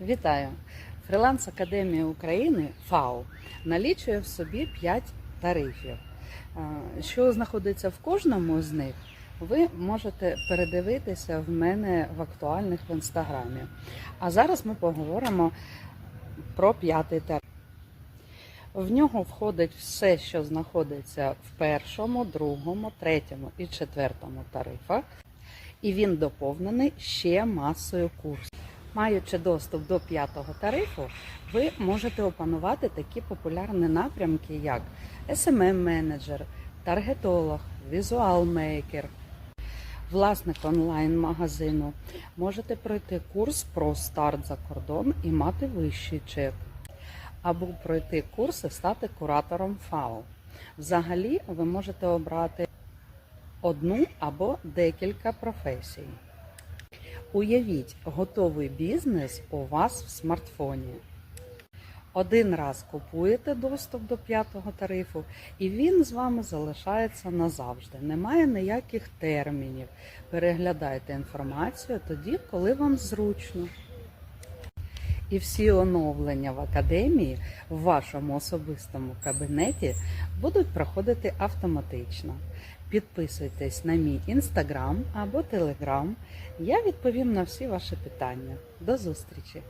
Вітаю! Фріланс Академія України ФАО налічує в собі 5 тарифів. Що знаходиться в кожному з них, ви можете передивитися в мене в актуальних в інстаграмі. А зараз ми поговоримо про п'ятий тариф. В нього входить все, що знаходиться в першому, другому, третьому і четвертому тарифах, і він доповнений ще масою курсів. Маючи доступ до п'ятого тарифу, ви можете опанувати такі популярні напрямки, як smm менеджер таргетолог, візуал-мейкер, власник онлайн-магазину. Можете пройти курс про старт за кордон і мати вищий чек, або пройти курс і стати куратором ФАО. Взагалі, ви можете обрати одну або декілька професій. Уявіть, готовий бізнес у вас в смартфоні. Один раз купуєте доступ до п'ятого тарифу, і він з вами залишається назавжди. Немає ніяких термінів. Переглядайте інформацію тоді, коли вам зручно. І всі оновлення в академії в вашому особистому кабінеті будуть проходити автоматично. Підписуйтесь на мій інстаграм або телеграм. Я відповім на всі ваші питання. До зустрічі!